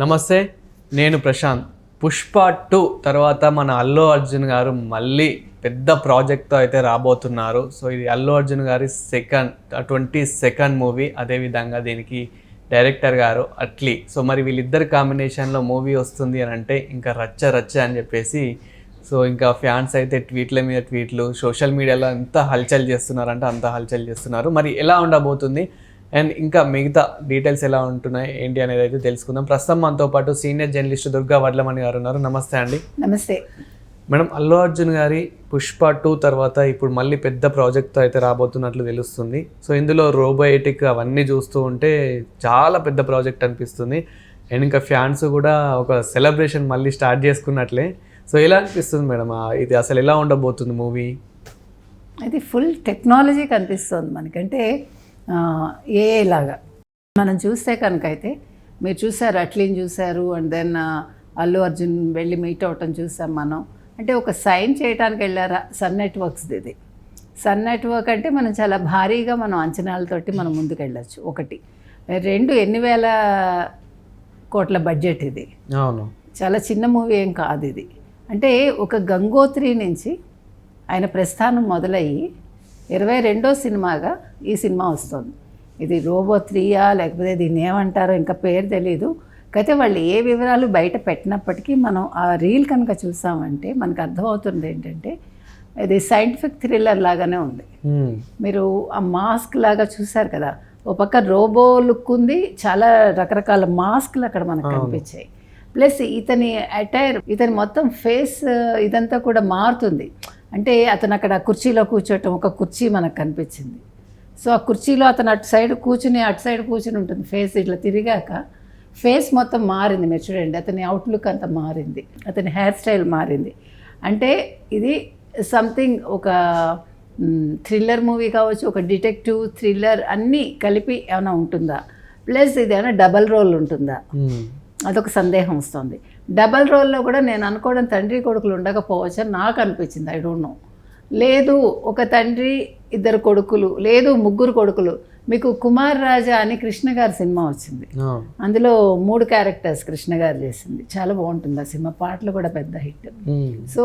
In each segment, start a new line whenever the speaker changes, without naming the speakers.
నమస్తే నేను ప్రశాంత్. పుష్ప టూ తర్వాత మన అల్లు అర్జున్ గారు మళ్ళీ పెద్ద ప్రాజెక్ట్తో అయితే రాబోతున్నారు. సో ఇది అల్లు అర్జున్ గారి సెకండ్ ట్వంటీ సెకండ్ మూవీ. అదేవిధంగా దీనికి డైరెక్టర్ గారు అట్లీ. సో మరి వీళ్ళిద్దరి కాంబినేషన్లో మూవీ వస్తుంది అని అంటే ఇంకా రచ్చ రచ్చ అని చెప్పేసి సో ఇంకా ఫ్యాన్స్ అయితే ట్వీట్ల మీద ట్వీట్లు సోషల్ మీడియాలో ఎంత హల్చల్ చేస్తున్నారంటే అంత హల్చల్ చేస్తున్నారు. మరి ఎలా ఉండబోతుంది? అండ్ ఇంకా మిగతా డీటెయిల్స్ ఎలా ఉంటున్నాయి ఏంటి అనేది అయితే తెలుసుకుందాం. ప్రస్తుతం మనతో పాటు సీనియర్ జర్నలిస్ట్ దుర్గా వడ్లమణి గారు ఉన్నారు. నమస్తే అండి.
నమస్తే.
మేడం అల్లు అర్జున్ గారి పుష్ప టూ తర్వాత ఇప్పుడు మళ్ళీ పెద్ద ప్రాజెక్ట్తో అయితే రాబోతున్నట్లు తెలుస్తుంది. సో ఇందులో రోబోయేటిక్ అవన్నీ చూస్తూ ఉంటే చాలా పెద్ద ప్రాజెక్ట్ అనిపిస్తుంది. అండ్ ఇంకా ఫ్యాన్స్ కూడా ఒక సెలబ్రేషన్ మళ్ళీ స్టార్ట్ చేసుకున్నట్లే. సో ఎలా అనిపిస్తుంది మేడం? ఇది అసలు ఎలా ఉండబోతుంది మూవీ
అది ఫుల్ టెక్నాలజీ కనిపిస్తుంది మనకంటే. ఏ లాగా. మనం చూస్తే కనుక అయితే మీరు చూసారు అట్లీని చూసారు అండ్ దెన్ అల్లు అర్జున్ వెళ్ళి మీట్ అవ్వటం చూసాం మనం. అంటే ఒక సైన్ చేయడానికి వెళ్ళారా? సన్ నెట్వర్క్స్ ఇది. సన్ నెట్వర్క్ అంటే మనం చాలా భారీగా మనం అంచనాలతోటి మనం ముందుకు వెళ్ళచ్చు. ఒకటి. రెండు ఎన్ని వేల కోట్ల బడ్జెట్ ఇది.
అవును.
చాలా చిన్న మూవీ ఏం కాదు ఇది. అంటే ఒక గంగోత్రి నుంచి ఆయన ప్రస్థానం మొదలయ్యి ఇరవై రెండో సినిమాగా ఈ సినిమా వస్తుంది. ఇది రోబో త్రీయా లేకపోతే దీన్ని ఏమంటారో ఇంకా పేరు తెలీదు. అయితే వాళ్ళు ఏ వివరాలు బయట పెట్టినప్పటికీ మనం ఆ రీల్ కనుక చూసామంటే మనకు అర్థమవుతుంది ఏంటంటే ఇది సైంటిఫిక్ థ్రిల్లర్ లాగానే ఉంది. మీరు ఆ మాస్క్ లాగా చూసారు కదా ఓ పక్క రోబో లుక్ ఉంది చాలా రకరకాల మాస్క్లు అక్కడ మనకు కనిపించాయి. ప్లస్ ఇతని అటైర్ ఇతని మొత్తం ఫేస్ ఇదంతా కూడా మారుతుంది. అంటే అతను అక్కడ కుర్చీలో కూర్చోవటం ఒక కుర్చీ మనకు కనిపించింది. సో ఆ కుర్చీలో అతను అటు సైడ్ కూర్చుని అటు సైడ్ కూర్చుని ఉంటుంది ఫేస్ ఇట్లా తిరిగాక ఫేస్ మొత్తం మారింది. మీరు చూడండి అతని అవుట్లుక్ అంతా మారింది. అతని హెయిర్ స్టైల్ మారింది. అంటే ఇది సంథింగ్ ఒక థ్రిల్లర్ మూవీ కావచ్చు ఒక డిటెక్టివ్ థ్రిల్లర్ అన్నీ కలిపి ఏమైనా ఉంటుందా? ప్లస్ ఇది ఏమైనా డబల్ రోల్ ఉంటుందా. అదొక సందేహం వస్తుంది. డబల్ రోల్లో కూడా నేను అనుకోవడం తండ్రి కొడుకులు ఉండకపోవచ్చు అని నాకు అనిపించింది. ఐ డోంట్ నో లేదు ఒక తండ్రి ఇద్దరు కొడుకులు లేదు ముగ్గురు కొడుకులు. మీకు కుమార్ రాజా అని కృష్ణ గారి సినిమా వచ్చింది. అందులో మూడు క్యారెక్టర్స్ కృష్ణ గారు చేసింది. చాలా బాగుంటుంది ఆ సినిమా. పాటలు కూడా పెద్ద హిట్. సో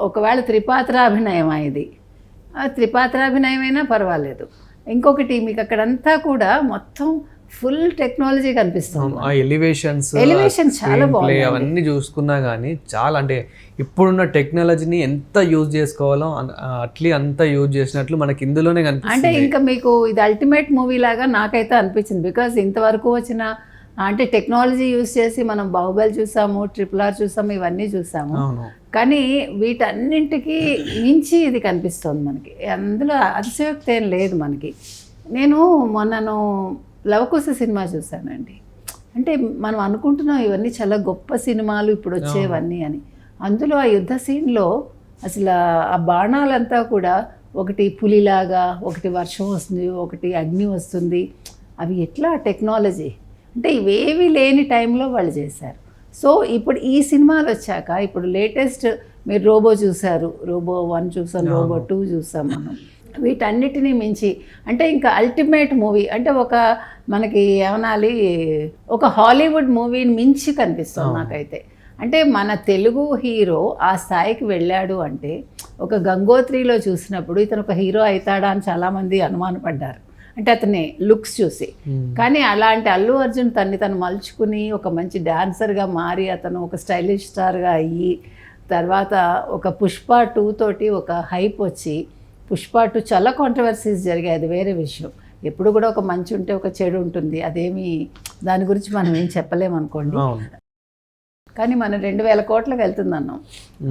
ఒకవేళ త్రిపాత్రాభినయమా ఇది? ఆ త్రిపాత్రాభినయమైనా పర్వాలేదు. ఇంకొకటి మీకు అక్కడంతా కూడా మొత్తం ఫుల్ టెక్నాలజీ కనిపిస్తుంది.
ఆ ఎలివేషన్స్
Elevation చాలా బాగుంది.
అవన్నీ చూసుకున్నా కానీ చాలా అంటే ఇప్పుడున్న టెక్నాలజీని ఎంత యూజ్ చేసుకోవాలో అట్లీ అంత యూజ్ చేసినట్లు మనకి ఇందులోనే
అంటే
కనిపిస్తుంది.
ఇంకా మీకు ఇది అల్టిమేట్ మూవీ లాగా నాకైతే అనిపించింది. బికాజ్ ఇంతవరకు వచ్చిన అంటే టెక్నాలజీ యూస్ చేసి మనం బాహుబలి చూసాము ట్రిపుల్ ఆర్ చూసాము ఇవన్నీ చూసాము. కానీ వీటన్నింటికి మించి ఇది కనిపిస్తుంది మనకి. అందులో అతిశయోక్తి ఏం లేదు మనకి. నేను మొన్నను లవకుశ సినిమా చూశానండి. అంటే మనం అనుకుంటున్నాం ఇవన్నీ చాలా గొప్ప సినిమాలు ఇప్పుడు వచ్చేవన్నీ అని. అందులో ఆ యుద్ధ సీన్లో అసలు ఆ బాణాలంతా కూడా ఒకటి పులిలాగా ఒకటి వర్షం వస్తుంది ఒకటి అగ్ని వస్తుంది. అవి ఎట్లా టెక్నాలజీ? అంటే ఇవేవి లేని టైంలో వాళ్ళు చేశారు. సో ఇప్పుడు ఈ సినిమాలు వచ్చాక ఇప్పుడు లేటెస్ట్ మీరు రోబో చూశారు. రోబో వన్ చూసాం రోబో టూ చూసాం మనం. వీటన్నిటినీ మించి అంటే ఇంకా అల్టిమేట్ మూవీ అంటే ఒక మనకి ఏమనాలి ఒక హాలీవుడ్ మూవీని మించి కనిపిస్తుంది నాకైతే. అంటే మన తెలుగు హీరో ఆ స్థాయికి వెళ్ళాడు అంటే ఒక గంగోత్రిలో చూసినప్పుడు ఇతను ఒక హీరో అవుతాడా అని చాలామంది అనుమానపడ్డారు. అంటే అతని లుక్స్ చూసి. కానీ అలాంటి అల్లు అర్జున్ తన్ని తను మలుచుకుని ఒక మంచి డాన్సర్గా మారి అతను ఒక స్టైలిష్ స్టార్గా అయ్యి తర్వాత ఒక పుష్ప టూ తోటి ఒక హైప్ వచ్చి పుష్ప టూ చాలా కాంట్రవర్సీస్ జరిగాయి. అది వేరే విషయం. ఎప్పుడు కూడా ఒక మంచి ఉంటే ఒక చెడు ఉంటుంది. అదేమి దాని గురించి మనం ఏం చెప్పలేమనుకోండి
అవును.
కానీ మనం రెండు వేల కోట్లకు వెళ్తుంది అన్నాం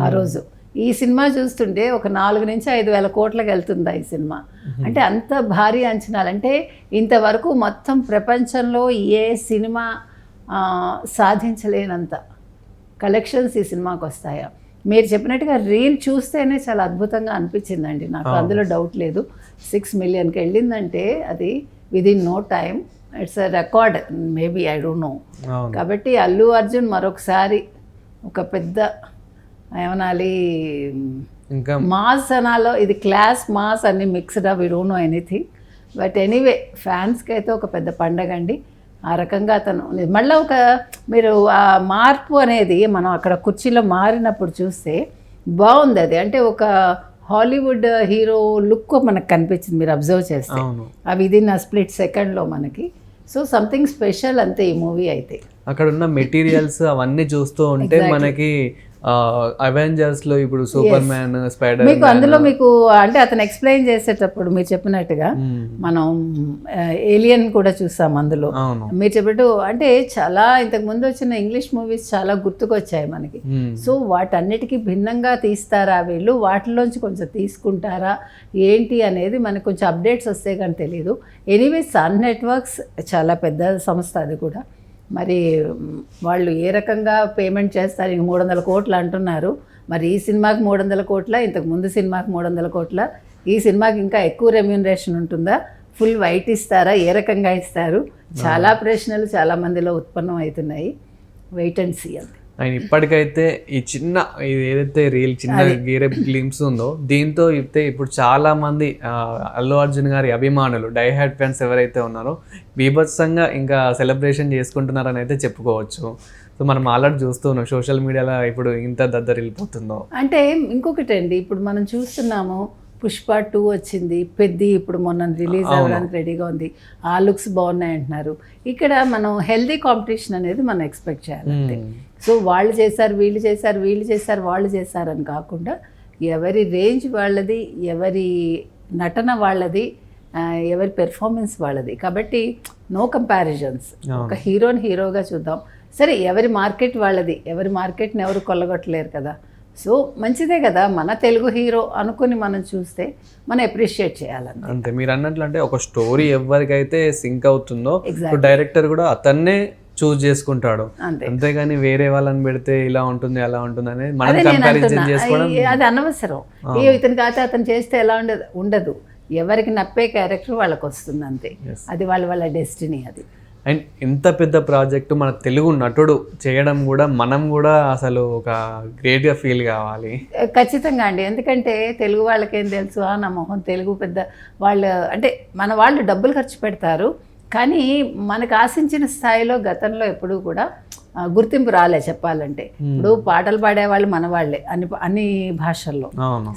ఆ రోజు. ఈ సినిమా చూస్తుంటే ఒక నాలుగు నుంచి ఐదు వేల కోట్లకు వెళ్తుందా ఈ సినిమా? అంటే అంత భారీ అంచనాలు. అంటే ఇంతవరకు మొత్తం ప్రపంచంలో ఏ సినిమా సాధించలేనంత. కలెక్షన్స్ ఈ సినిమాకి వస్తాయా? మీరు చెప్పినట్టుగా రీల్ చూస్తేనే చాలా అద్భుతంగా అనిపించిందండి. నాకు అందులో డౌట్ లేదు. సిక్స్ మిలియన్కి వెళ్ళిందంటే అది within no time it's a record maybe I don't know కాబట్టి అల్లు అర్జున్ మరొకసారి ఒక పెద్ద ఏమనాలి
ఇంకా
మాస్ అనాలో ఇది క్లాస్ మాస్ అన్ని mixed up we don't know anything but anyway ఫ్యాన్స్కి అయితే ఒక పెద్ద పండగ అండి. ఆ రకంగా అతను మళ్ళీ ఒక మీరు ఆ మార్పు అనేది మనం అక్కడ కుర్చీలో మారినప్పుడు చూస్తే బాగుంది అది. అంటే ఒక హాలీవుడ్ హీరో లుక్ మనకు కనిపించింది మీరు అబ్జర్వ్ చేస్తే.
అవును.
ఆ విదిన్ ఆ స్ప్లిట్ సెకండ్లో మనకి. సో సంథింగ్ స్పెషల్ అంతే ఈ మూవీ అయితే.
అక్కడ ఉన్న మెటీరియల్స్ అవన్నీ చూస్తూ ఉంటే మనకి అవెంజర్స్లో ఇప్పుడు సూపర్ మ్యాన్ స్పైడర్
మీకు అందులో మీకు అంటే అతను ఎక్స్ప్లెయిన్ చేసేటప్పుడు మీరు చెప్పినట్టుగా మనం ఏలియన్ కూడా చూసాం అందులో. మీరు చెప్పినట్టు అంటే చాలా ఇంతకు ముందు వచ్చిన ఇంగ్లీష్ మూవీస్ చాలా గుర్తుకొచ్చాయి మనకి.
మ్మ్.
సో వాటన్నిటికీ భిన్నంగా తీస్తారా వీళ్ళు? వాటిలోంచి కొంచెం తీసుకుంటారా? ఏంటి అనేది మనకు కొంచెం అప్డేట్స్ వస్తే కానీ తెలియదు ఎనీవే సన్ నెట్వర్క్స్ చాలా పెద్ద సంస్థ అది కూడా. మరి వాళ్ళు ఏ రకంగా పేమెంట్ చేస్తారు? ఇంక మూడు వందల కోట్లు అంటున్నారు. మరి ఈ సినిమాకి మూడు వందల కోట్ల? ఇంతకు ముందు సినిమాకి మూడు వందల కోట్ల? ఈ సినిమాకి ఇంకా ఎక్కువ రెమ్యూనరేషన్ ఉంటుందా? ఫుల్ వైట్ ఇస్తారా? ఏ రకంగా ఇస్తారు? చాలా ప్రశ్నలు చాలా మందిలో ఉత్పన్నం అవుతున్నాయి. వెయిట్ అండ్ సీ అంతే.
ఆయన ఇప్పటికైతే ఈ చిన్న ఇది ఏదైతే రీల్ చిన్న గీరే గ్లిమ్స్ ఉందో దీంతో అయితే ఇప్పుడు చాలా మంది అల్లు అర్జున్ గారి అభిమానులు డై హ్యాడ్ ఫ్యాన్స్ ఎవరైతే ఉన్నారో బీభత్సంగా ఇంకా సెలబ్రేషన్ చేసుకుంటున్నారని అయితే చెప్పుకోవచ్చు. సో మనం ఆల్రెడీ చూస్తూ ఉన్నాం సోషల్ మీడియాలో ఇప్పుడు ఇంత దద్దరు వెళ్ళిపోతుందో
అంటే ఇంకొకటి అండి ఇప్పుడు మనం చూస్తున్నాము పుష్ప టూ వచ్చింది. పెద్ది ఇప్పుడు మొన్న రిలీజ్ అవ్వడానికి రెడీగా ఉంది. ఆ లుక్స్ బాగున్నాయి అంటున్నారు. ఇక్కడ మనం హెల్దీ కాంపిటీషన్ అనేది మనం ఎక్స్పెక్ట్ చేయాలి సో వాళ్ళు చేశారు వీళ్ళు చేశారు వీళ్ళు చేశారు వాళ్ళు చేశారు అని కాకుండా ఎవరి రేంజ్ వాళ్ళది ఎవరి నటన వాళ్ళది ఎవరి పెర్ఫార్మెన్స్ వాళ్ళది. కాబట్టి నో కంపారిజన్స్. ఒక హీరోని హీరోగా చూద్దాం. సరే ఎవరి మార్కెట్ వాళ్ళది? ఎవరి మార్కెట్ని ఎవరు కొల్లగొట్టలేరు కదా? సో మంచిదే కదా మన తెలుగు హీరో అనుకుని మనం చూస్తే మనం అప్రిషియేట్ చేయాలని
అంతే మీరు అన్నట్లు అంటే ఒక స్టోరీ ఎవరికైతే సింక్ అవుతుందో. డైరెక్టర్ కూడా అతన్నే చూస్ చేసుకుంటాడు.
అంతే.
అంతేగాని వేరే వాళ్ళని పెడితే ఇలా ఉంటుంది అలా ఉంటుంది అనేది మనం
అదే
కంపారిజన్ చేసుకోవడం
అనవసరం. ఏ ఇతని కాతే అతను చేస్తే ఎలా ఉండదు? ఉండదు. ఎవరికి నప్పే క్యారెక్టర్ వాళ్ళకి వస్తుంది అంతే. అది వాళ్ళ వాళ్ళ డెస్టినీ అది.
అండ్ ఇంత పెద్ద ప్రాజెక్టు మన తెలుగు నటుడు చేయడం కూడా మనం కూడా అసలు ఒక గ్రేట్గా ఫీల్ కావాలి.
ఖచ్చితంగా అండి. ఎందుకంటే తెలుగు వాళ్ళకేం తెలుసు? ఆ నా మొహం తెలుగు పెద్ద వాళ్ళు అంటే మన వాళ్ళు డబ్బులు ఖర్చు పెడతారు. కానీ మనకు ఆశించిన స్థాయిలో గతంలో ఎప్పుడూ కూడా గుర్తింపు రాలే చెప్పాలంటే. ఇప్పుడు పాటలు పాడేవాళ్ళు మన వాళ్ళే అన్ని అన్ని భాషల్లో.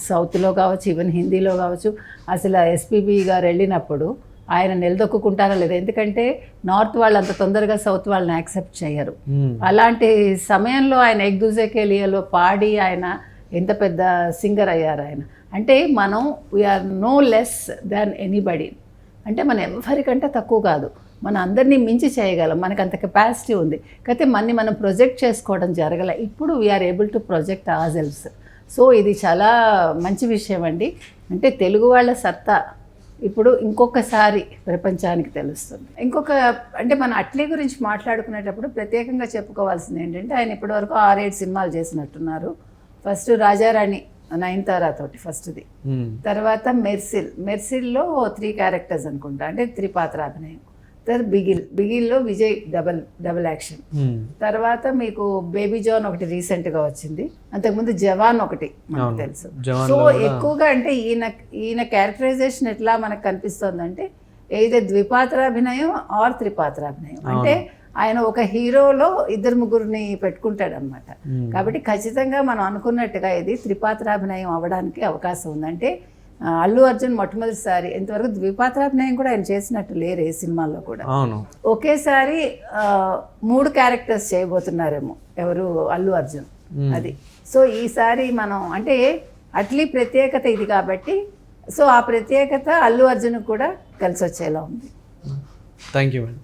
సౌత్లో కావచ్చు ఈవెన్ హిందీలో కావచ్చు. అసలు ఎస్పీబీ గారు వెళ్ళినప్పుడు ఆయన నిలదొక్కుంటారా లేదా. ఎందుకంటే నార్త్ వాళ్ళు అంత తొందరగా సౌత్ వాళ్ళని యాక్సెప్ట్ చేయరు.
మ్మ్.
అలాంటి సమయంలో ఆయన ఎగ్దూజకేలియాలో పాడి ఆయన ఎంత పెద్ద సింగర్ అయ్యారు ఆయన. అంటే మనం we are no less than anybody అంటే మనం ఎవరికంటే తక్కువ కాదు. మన అందరినీ మించి చేయగలం. మనకు అంత కెపాసిటీ ఉంది. కాకపోతే మనని మనం ప్రొజెక్ట్ చేసుకోవడం జరగలే. ఇప్పుడు we are able to project ఆజెల్స్ so ఇది చాలా మంచి విషయం అండి. అంటే తెలుగు వాళ్ళ సత్తా. ఇప్పుడు ఇంకొకసారి ప్రపంచానికి తెలుస్తుంది. ఇంకొక అంటే మనం అట్లీ గురించి మాట్లాడుకునేటప్పుడు ప్రత్యేకంగా చెప్పుకోవాల్సింది ఏంటంటే ఆయన ఇప్పటివరకు ఆరేడు సినిమాలు చేసినట్టున్నారు. ఫస్ట్ రాజారాణి నయనతారా తోటి ఫస్ట్ది. తర్వాత మెర్సిల్. మెర్సిల్లో త్రీ క్యారెక్టర్స్ అనుకుంటా అంటే త్రిపాత్ర అభినయం. తర్వాత బిగిల్ బిగిల్లో విజయ్ డబల్ డబల్ యాక్షన్. తర్వాత మీకు బేబీ జాన్ ఒకటి రీసెంట్గా వచ్చింది. అంతకుముందు జవాన్ ఒకటి మనకు. తెలుసు. సో ఎక్కువగా అంటే ఈయన ఈయన క్యారెక్టరైజేషన్ ఎట్లా మనకు కనిపిస్తోందంటే ఏదో ద్విపాత్రాభినయం ఆర్ త్రిపాత్రాభినయం అంటే ఆయన ఒక హీరోలో ఇద్దరు ముగ్గురిని పెట్టుకుంటాడు అనమాట
మ్మ్.
కాబట్టి ఖచ్చితంగా మనం అనుకున్నట్టుగా ఇది త్రిపాత్రాభినయం అవ్వడానికి అవకాశం ఉందంటే అల్లు అర్జున్ మొట్టమొదటిసారి ఇంతవరకు ద్విపాత్రాభినయం కూడా ఆయన చేసినట్టు లేరు ఏ సినిమాల్లో కూడా. ఒకేసారి మూడు క్యారెక్టర్స్ చేయబోతున్నారేమో ఎవరు అల్లు అర్జున్. అది. సో ఈసారి మనం అంటే అట్లీ ప్రత్యేకత ఇది కాబట్టి సో ఆ ప్రత్యేకత అల్లు అర్జున్ కూడా కలిసి వచ్చేలా ఉంది.
Thank you madam.